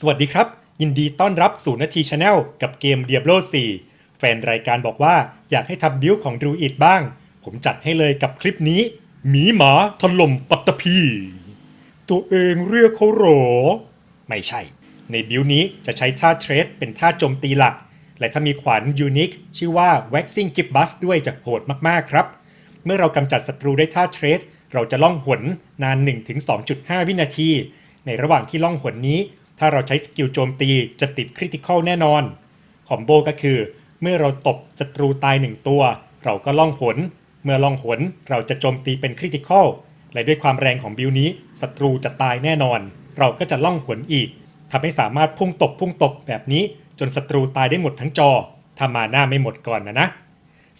สวัสดีครับ ยินดีต้อนรับสู่นาทีชาแนลกับเกม Diablo 4แฟนรายการบอกว่าอยากให้ทำบิลของดูอิดบ้าง ผมจัดให้เลยกับคลิปนี้ หมีหมาถล่มปัตตภีตัวเองเรียกเขาหรอ ไม่ใช่ ในบิลนี้จะใช้ท่าเทรดเป็นท่าโจมตีหลัก และถ้ามีขวานยูนิคชื่อว่า Waxing g i b b u s ด้วยจะโหดมากๆครับ เมื่อเรากำจัดศัตรูได้ท่าเทรดเราจะล่องหนนาน 1-2.5 วินาที ในระหว่างที่ล่องหนนี้ ถ้าเราใช้สกิลโจมตีจะติดคริติคอลแน่นอน คอมโบก็คือ เมื่อเราตบศัตรูตายหนึ่งตัว เราก็ล่องหน เมื่อล่องหนเราจะโจมตีเป็นคริติคอลและด้วยความแรงของบิลนี้ศัตรูจะตายแน่นอน เราก็จะล่องหนอีกทำให้สามารถพุ่งตบพุ่งตบแบบนี้ จนศัตรูตายได้หมดทั้งจอถ้ามาหน้าไม่หมดก่อนนะนะ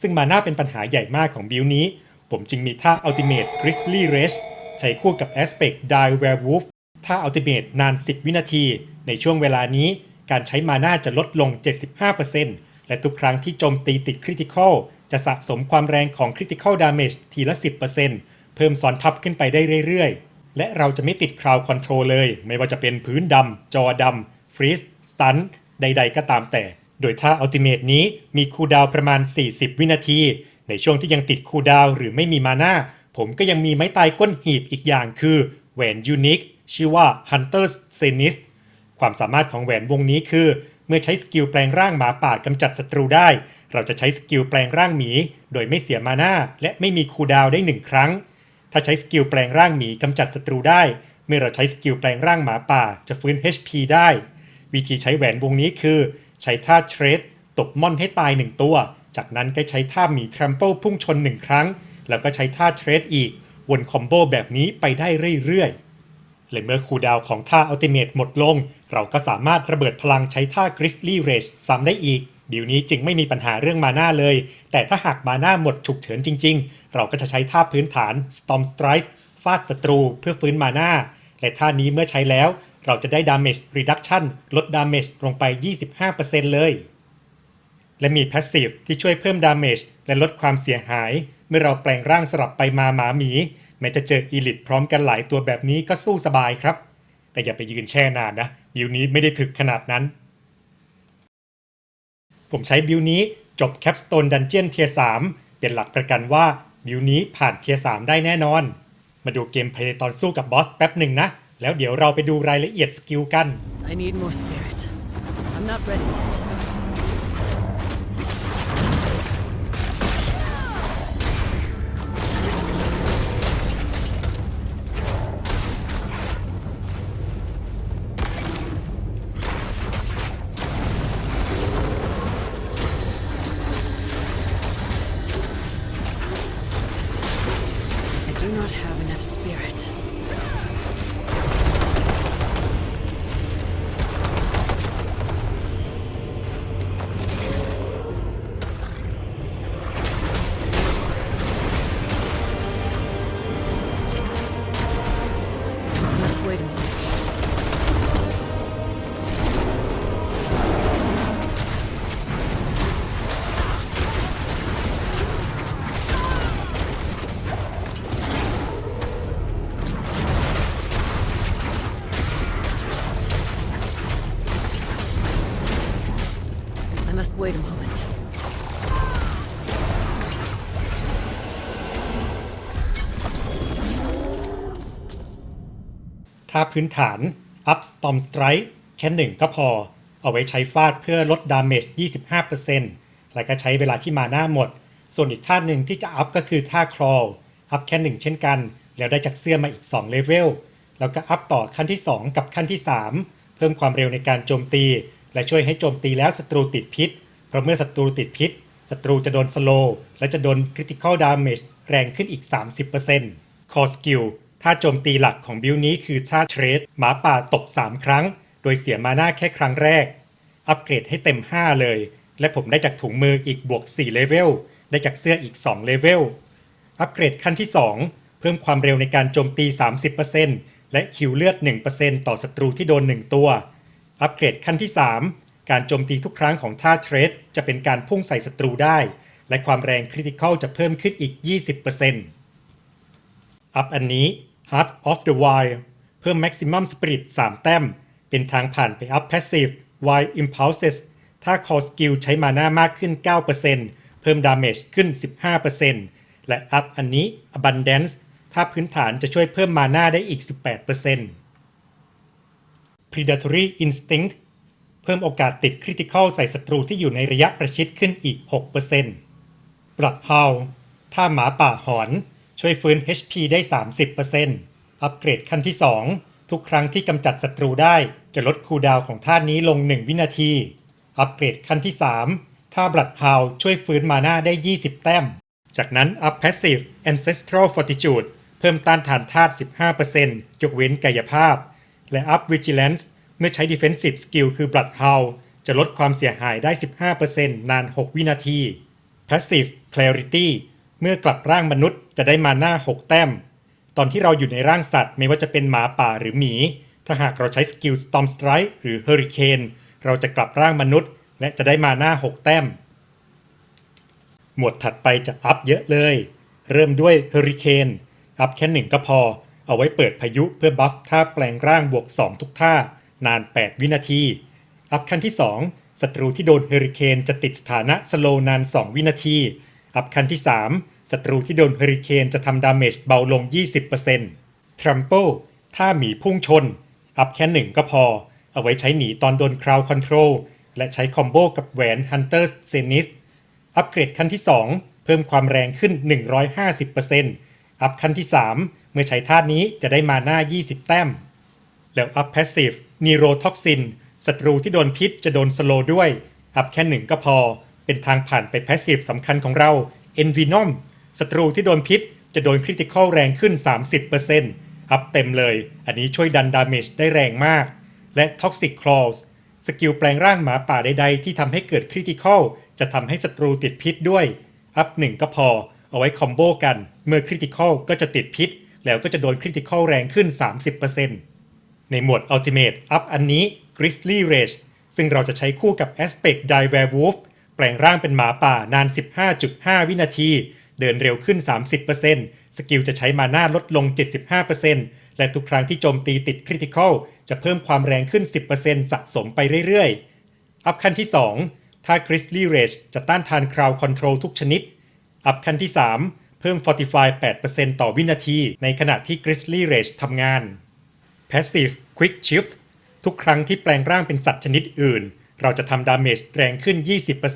ซึ่งมาหน่าเป็นปัญหาใหญ่มากของบิลนี้ ผมจึงมีท่า Ultimate Grizzly Rage ใช้คู่กับ Aspect Die Werewolf ท่า Ultimate นาน 10 วินาที ในช่วงเวลานี้ การใช้มาน่าจะลดลง 75%และทุกครั้งที่โจมตีติด Critical จะสะสมความแรงของ Critical Damage ทีละ 10%เพิ่มซ้อนทับขึ้นไปได้เรื่อยๆ และเราจะไม่ติด Crowd Control เลย ไม่ว่าจะเป็นพื้นดำ จอดำ Freeze Stun ใดๆ ก็ตามแต่ โดยท่า Ultimate นี้มีคูดาวประมาณ 40 วินาที ในช่วงที่ยังติดคูดาวหรือไม่มีมาน่าผมก็ยังมีไม้ตายก้นหีบอีกอย่างคือแหวนยูนิค ชื่อว่า Hunter's e n i t h ความสามารถของแหวนวงนี้คือ เมื่อใช้สกิลแปลงร่างหมาป่ากำจัดศัตรูได้ เราจะใช้สกิลแปลงร่างหมี โดยไม่เสียมาน่าและไม่มีคูดาวได้หนึ่งครั้ง ถ้าใช้สกิลแปลงร่างหมีกำจัดศัตรูได้ เมื่อเราใช้สกิลแปลงร่างหมาป่าจะฟื้น HP ได้ วิธีใช้แหวนวงนี้คือ ใช้ท่าเทรดตบม่อนให้ตายหนึ่งตัว จากนั้นก็ใช้ท่าหมีแทรมเปิลพุ่งชนหนึ่งครั้ง แล้วก็ใช้ท่าเทรดอีก วนคอมโบแบบนี้ไปได้เรื่อยๆ และเมื่อคูดาวของท่าอัลติเม e หมดลง เราก็สามารถระเบิดพลังใช้ท่า Grizzly Rage ซ้ำได้อีก บิวนี้จึงไม่มีปัญหาเรื่องมาน่าเลย แต่ถ้าหากมาน่าหมดฉุกเฉินจริง ๆ เราก็จะใช้ท่าพื้นฐาน Storm Strike ฟาดศัตรูเพื่อฟื้นมาน่าและท่านี้เมื่อใช้แล้ว เราจะได้ Damage Reduction ลด Damage ลงไป 25%เลย และมี Passive ที่ช่วยเพิ่ม Damage และลดความเสียหาย เมื่อเราแปลงร่างสลับไปมาหมาหมี ม้จะเจออีลิทพร้อมกันหลายตัวแบบนี้ก็สู้สบายครับ แต่อย่าไปยืนแช่นานนะบิวนี้ไม่ได้ถึกขนาดนั้น ผมใช้บิวนี้จบแคปสโตนดันเจียนเทีย3เป็นหลักประกันว่าบิวนี้ผ่านเทีย3ได้แน่นอน มาดูเกมเพลย์ตอนสู้กับบอสแป๊บหนึ่งนะ แล้วเดี๋ยวเราไปดูรายละเอียดสกิลกัน I need more spirit. I'm not ready yet. ถ้าพื้นฐาน Up Storm Strike แค่หนึ่งก็พอ เอาไว้ใช้ฟาดเพื่อลด Damage 25%แล้วก็ใช้เวลาที่มาหน้าหมด ส่วนอีกท่าหนึ่งที่จะอัพก็คือท่า Crawl อัพแค่หนึ่งเช่นกัน แล้วได้จากเสื้อมาอีก2เลเวล แล้วก็อัพต่อขั้นที่ 2 กับขั้นที่ 3 เพิ่มความเร็วในการโจมตี และช่วยให้โจมตีแล้วศัตรูติดพิษ เพราะเมื่อศัตรูติดพิษศัตรูจะโดนสโลและจะโดน Critical Damage แรงขึ้นอีก 30% Core Skill ท่าโจมตีหลักของบิลนี้คือท่าเทรดหมาป่าตบ 3 ครั้ง โดยเสียมาหน้าแค่ครั้งแรก อัปเกรดให้เต็ม 5 เลย และผมได้จากถุงมืออีกบวก 4 เลเวล ได้จากเสื้ออีก 2 เลเวล อัปเกรดขั้นที่ 2 เพิ่มความเร็วในการโจมตี 30%และฮิวเลือด 1%ต่อศัตรูที่โดน 1 ตัว อัปเกรดขั้นที่ 3 การโจมตีทุกครั้งของท่าเทรดจะเป็นการพุ่งใส่ศัตรูได้ และความแรงคริติคอลจะเพิ่มขึ้นอีก 20%อัพอันนี้ Heart of the Wild เพิ่ม Maximum Spirit 3 แต้ม เป็นทางผ่านไปอัพ Passive Wild Impulses ถ้า Core Skill ใช้มาน้ามากขึ้น 9%เพิ่ม Damage ขึ้น 15%และอัพอันนี้ Abundance ถ้าพื้นฐานจะช่วยเพิ่มมาน้าได้อีก 18% Predatory Instinct เพิ่มโอกาสติด Critical ใส่ศัตรูที่อยู่ในระยะประชิดขึ้นอีก6%บลัดฮาวถ้าหมาป่าหอน ช่วยฟื้น HP ได้ 30%อัปเกรดขั้นที่ 2 ทุกครั้งที่กำจัดศัตรูได้จะลดคูลดาวน์ของท่านี้ลง 1 วินาที อัปเกรดขั้นที่3ถ้าบลัดฮาวช่วยฟื้นมาน้าได้ 20 แต้ม จากนั้นอัพ Passive Ancestral Fortitude เพิ่มต้านทานธาตุ 15%ยกเว้นกายภาพ และอัพ Vigilance เมื่อใช้ Defensive Skill คือ Blood Howl จะลดความเสียหายได้ 15%นาน 6 วินาที Passive Clarity เมื่อกลับร่างมนุษย์จะได้มาหน้า 6 แต้ม ตอนที่เราอยู่ในร่างสัตว์ ไม่ว่าจะเป็นหมาป่าหรือหมี ถ้าหากเราใช้สกิล Storm Strike หรือ Hurricane เราจะกลับร่างมนุษย์ และจะได้มาหน้า 6 แต้ม หมวดถัดไปจะอัพเยอะเลย เริ่มด้วย Hurricane อัพแค่หนึ่งก็พอ เอาไว้เปิดพายุเพื่อบัฟท่าแปลงร่างบวก 2 ทุกท่านาน 8 วินาที อัพขั้นที่ 2 ศัตรูที่โดนเฮอริเคนจะติดสถานะสโลนาน 2 วินาที อัพขั้นที่ 3 ศัตรูที่โดนเฮอริเคนจะทำดาเมจเบาลง 20% Trample ถ้าหมีพุ่งชน อัพแค่หนึ่งก็พอ เอาไว้ใช้หนีตอนโดน Crowd Control และใช้คอมโบกับแหวน Hunter's Zenith อัปเกรดขั้นที่ 2 เพิ่มความแรงขึ้น 150%อัพขั้นที่ 3 เมื่อใช้ท่านี้จะได้มาหน้า 20 แต้ม แล้วอัพ Passive Neurotoxin ศัตรูที่โดนพิษจะโดนสโลด้วย อัพแค่หนึ่งก็พอ เป็นทางผ่านไป Passive สำคัญของเรา Envenom ศัตรูที่โดนพิษจะโดน Critical แรงขึ้น 30%อัพเต็มเลย อันนี้ช่วยดันดาเมจได้แรงมาก และ Toxic Claws สกิลแปลงร่างหมาป่าใดๆ ที่ทำให้เกิด Critical จะทำให้ศัตรูติดพิษด้วย อัพหนึ่งก็พอ เอาไว้คอมโบกัน เมื่อ Critical ก็จะติดพิษ แล้วก็จะโดน Critical แรงขึ้น 30%ในหมวด Ultimate อัพอันนี้ Grizzly Rage ซึ่งเราจะใช้คู่กับ Aspect Die Werewolf แปลงร่างเป็นหมาป่านาน 15.5 วินาที เดินเร็วขึ้น 30%สกิลจะใช้มาน้าลดลง 75%และทุกครั้งที่โจมตีติด Critical จะเพิ่มความแรงขึ้น 10%สะสมไปเรื่อยๆ อัพขั้นที่ 2 ถ้า Grizzly Rage จะต้านทาน Crowd Control ทุกชนิด อัพขั้นที่ 3 เพิ่ม Fortify 8%ต่อวินาที ในขณะที่ Grizzly Rage ทำงาน Passive Quick Shift ทุกครั้งที่แปลงร่างเป็นสัตว์ชนิดอื่น เราจะทำดาเมจแรงขึ้น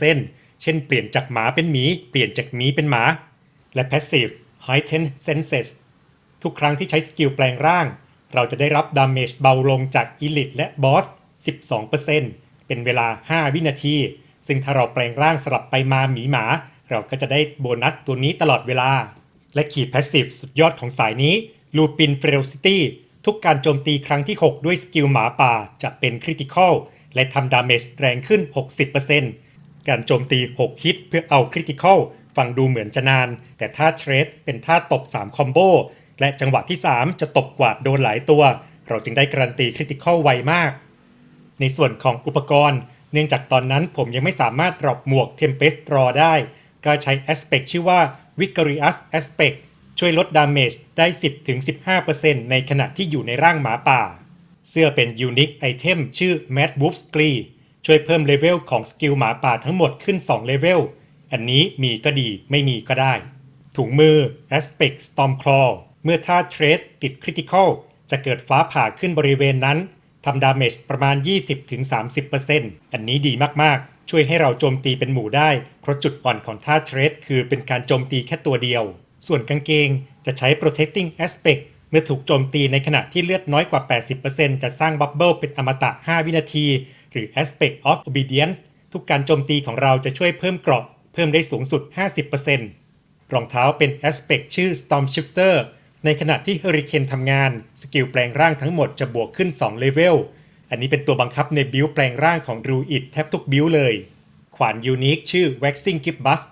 20%เช่นเปลี่ยนจากหมาเป็นหมี เปลี่ยนจากหมีเป็นหมา และ Passive Heighten Senses ทุกครั้งที่ใช้สกิลแปลงร่าง เราจะได้รับดาเมจเบาลงจาก Elite และ Boss 12%เป็นเวลา 5 วินาที ซึ่งถ้าเราแปลงร่างสลับไปมาหมีหมา เราก็จะได้โบนัสตัวนี้ตลอดเวลา และขีด Passive สุดยอดของสายนี้ Lupin Ferocity ทุกการโจมตีครั้งที่ 6 ด้วยสกิลหมาป่าจะเป็นคริติคอลและทำดาเมจแรงขึ้น 60%การโจมตี 6 ฮิตเพื่อเอาคริติคอล ฟังดูเหมือนจะนาน แต่ถ้าเทรดเป็นท่าตบ 3 คอมโบ และจังหวะที่ 3 จะตบกวาดโดนหลายตัว เราจึงได้การันตีคริติคอลไวมาก ในส่วนของอุปกรณ์ เนื่องจากตอนนั้นผมยังไม่สามารถดรอปหมวก Tempest Raw ได้ ก็ใช้ Aspect ชื่อว่า Vicarious Aspect ช่วยลดดาเมจได้ 10-15%ในขณะที่อยู่ในร่างหมาป่า เสื้อเป็น Unique Item ชื่อ Mad Wolf's Glee ช่วยเพิ่มเลเวลของสกิลหมาป่าทั้งหมดขึ้น 2 เลเวล อันนี้มีก็ดีไม่มีก็ได้ ถุงมือ Aspect Stormclaw เมื่อท่าเทรดติด Critical จะเกิดฟ้าผ่าขึ้นบริเวณนั้นทำดาเมจประมาณ 20-30%อันนี้ดีมากๆ ช่วยให้เราโจมตีเป็นหมู่ได้ เพราะจุดอ่อนของท่าเทรดคือเป็นการโจมตีแค่ตัวเดียว ส่วนกางเกงจะใช้ protecting aspect เมื่อถูกโจมตีในขณะที่เลือดน้อยกว่า 80%จะสร้างบับเบิลเป็นอมตะ 5 วินาที หรือ aspect of obedience ทุกการโจมตีของเราจะช่วยเพิ่มเกราะ พิ่มได้สูงสุด 50%รองเท้าเป็น aspect ชื่อ storm shifter ในขณะที่ Hurricane ทำงาน สกิลแปลงร่างทั้งหมดจะบวกขึ้น2เลเวล อันนี้เป็นตัวบังคับในบิลแปลงร่างของ Druid แทบทุกบิลเลย ขวานยูนิคชื่อ Waxing Gibbus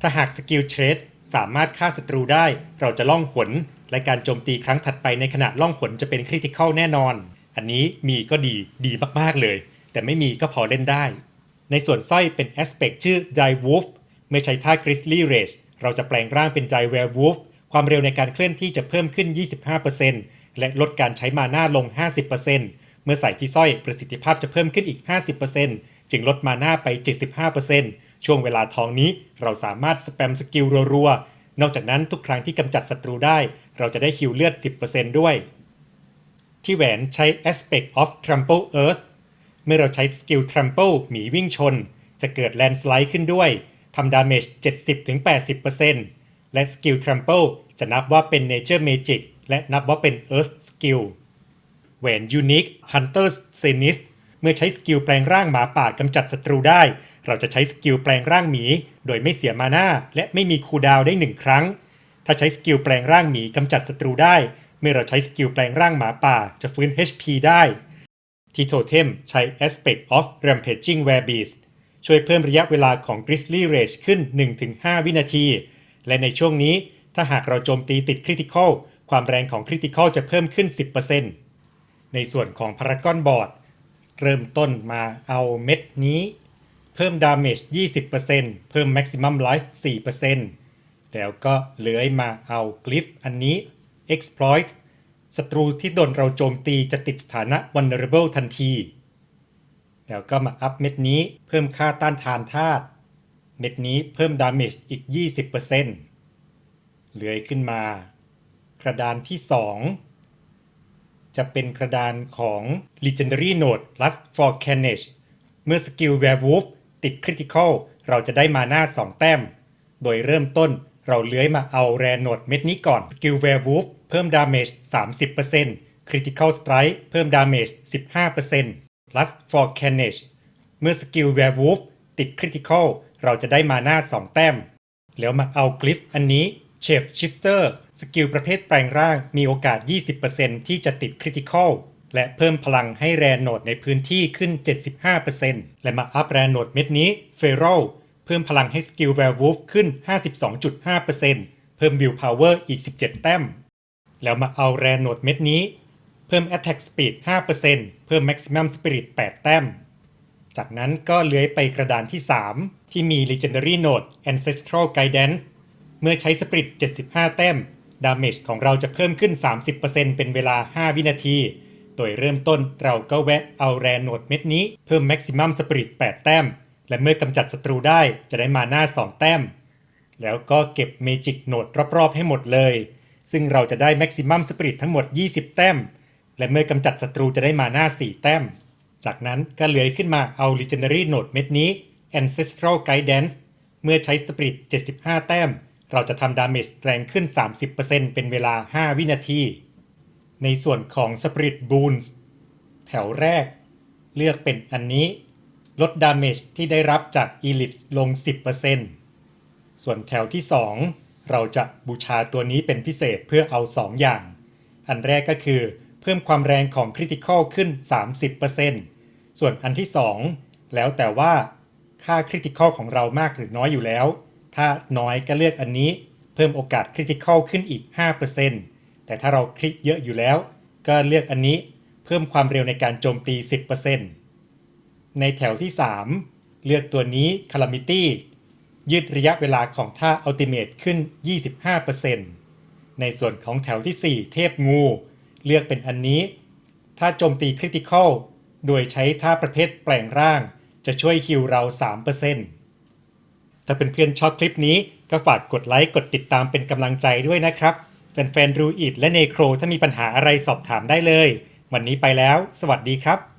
ถ้าหากสกิลเทรดสามารถฆ่าศัตรูได้ เราจะล่องหนและการโจมตีครั้งถัดไปในขณะล่องหนจะเป็นคริติคอลแน่นอน อันนี้มีก็ดีดีมากๆเลย แต่ไม่มีก็พอเล่นได้ ในส่วนสร้อยเป็น Aspect ชื่อ Die Wolf เมื่อใช้ท่า Grizzly Rage เราจะแปลงร่างเป็น Die Werewolf ความเร็วในการเคลื่อนที่จะเพิ่มขึ้น 25%และลดการใช้มาหน้าลง 50%เมื่อใส่ที่สร้อยประสิทธิภาพจะเพิ่มขึ้นอีก 50%จึงลดมาหน้าไป 75%ช่วงเวลาทองนี้เราสามารถสแปมสกิลรัวๆ นอกจากนั้นทุกครั้งที่กำจัดศัตรูได้ เราจะได้ฮิวเลือด 10%ด้วย ที่แหวนใช้ Aspect of Trample Earth เมื่อเราใช้สกิล Trample หมีวิ่งชน จะเกิดแลนสไลด์ขึ้นด้วย ทำดาเมจ 70-80%และสกิล Trample จะนับว่าเป็น Nature Magic และนับว่าเป็น Earth Skill แหวน Unique Hunter's Zenith เมื่อใช้สกิลแปลงร่างหมาป่ากำจัดศัตรูได้ เราจะใช้สกิลแปลงร่างหมี โดยไม่เสียมานาและไม่มีคูดาวได้หนึ่งครั้ง ถ้าใช้สกิลแปลงร่างหมีกำจัดศัตรูได้ เมื่อเราใช้สกิลแปลงร่างหมาป่าจะฟื้น HP ได้ ที่โทเทมใช้ Aspect of Rampaging Werebeast ช่วยเพิ่มระยะเวลาของ Grizzly Rage ขึ้น 1-5 วินาที และในช่วงนี้ถ้าหากเราโจมตีติดคริติคอลความแรงของคริติคอลจะเพิ่มขึ้น 10%ในส่วนของ Paragon Board เริ่มต้นมาเอาเม็ดนี้ เพิ่มดาเมจ20%เพิ่ม Maximum Life 4%แล้วก็เลื้อยมาเอากลิฟอันนี้ Exploit ศัตรูที่โดนเราโจมตีจะติดสถานะ Vulnerable ทันที แล้วก็มาอัพเม็ดนี้เพิ่มค่าต้านทานธาตุเม็ดนี้เพิ่มดาเมจอีก 20%เลื้อยขึ้นมา กระดานที่ 2 จะเป็นกระดานของ Legendary Note Lust for c a n a g e เมื่อสกิล Werewolf ติด Critical เราจะได้มาหน้า 2 แต้ม โดยเริ่มต้นเราเลื้อยมาเอาแรนโนดเม็ดนี้ก่อน สกิล Werewolf เพิ่มดาเมจ30% Critical Strike เพิ่มดาเมจ15% Lust for Canage เมื่อสกิล Werewolf ติด Critical เราจะได้มาหน้า 2 แต้ม แล้วมาเอากลิฟอันนี้ Shape Shifter สกิลประเภทแปลงร่างมีโอกาส 20%ที่จะติด Critical และเพิ่มพลังให้แรนโนดในพื้นที่ขึ้น 75%และมาอัพแรนโนดเม็ดนี้ Feral เพิ่มพลังให้สกิล Werewolf ขึ้น 52.5%เพิ่ม Will Power อีก 17 แต้ม แล้วมาเอาแรนโนดเม็ดนี้ เพิ่ม Attack Speed 5%เพิ่ม Maximum Spirit 8 แต้ม จากนั้นก็เลื้อยไปกระดานที่ 3 ที่มี Legendary Note Ancestral Guidance เมื่อใช้สปริต75 แต้ม ดาเมจของเราจะเพิ่มขึ้น 30%เป็นเวลา 5 วินาที โดยเริ่มต้นเราก็แวะเอาแรนโนดเม็ดนี้เพิ่ม Maximum Spirit 8 แต้ม และเมื่อกำจัดศัตรูได้จะได้มาหน้า 2 แต้ม แล้วก็เก็บ Magic Note รอบๆให้หมดเลย ซึ่งเราจะได้ Maximum Spirit ทั้งหมด 20 แต้ม และเมื่อกำจัดศัตรูจะได้มาหน้า 4 แต้ม จากนั้นก็เลื้อยขึ้นมาเอา Legendary Note เม็ดนี้ Ancestral Guidance เมื่อใช้ Spirit 75 แต้ม เราจะทำดาเมจแรงขึ้น 30%เป็นเวลา 5 วินาที ในส่วนของ Spirit Boons แถวแรก เลือกเป็นอันนี้ ลดดาเมจที่ได้รับจาก Elite ลง 10%ส่วนแถวที่ 2 เราจะบูชาตัวนี้เป็นพิเศษเพื่อเอา 2 อย่าง อันแรกก็คือ พิ่มความแรงของ Critical ขึ้น 30%ส่วนอันที่ 2 แล้วแต่ว่าค่า Critical ของเรามากหรือน้อยอยู่แล้ว ถ้าน้อยก็เลือกอันนี้ เพิ่มโอกาส Critical ขึ้นอีก 5%แต่ถ้าเราคลิกเยอะอยู่แล้ว ก็เลือกอันนี้ เพิ่มความเร็วในการโจมตี 10%ในแถวที่ 3 เลือกตัวนี้ Calamity ยืดระยะเวลาของท่า Ultimate ขึ้น 25%ในส่วนของแถวที่ 4 เทพงู เลือกเป็นอันนี้ ถ้าโจมตีคริติคอลโดยใช้ท่าประเภทแปลงร่าง จะช่วยฮิวเรา 3%ถ้าเป็นเพื่อนๆชอบคลิปนี้ ก็ฝากกดไลค์กดติดตามเป็นกำลังใจด้วยนะครับ แฟนๆรูอิดและเนโครถ้ามีปัญหาอะไรสอบถามได้เลย วันนี้ไปแล้ว สวัสดีครับ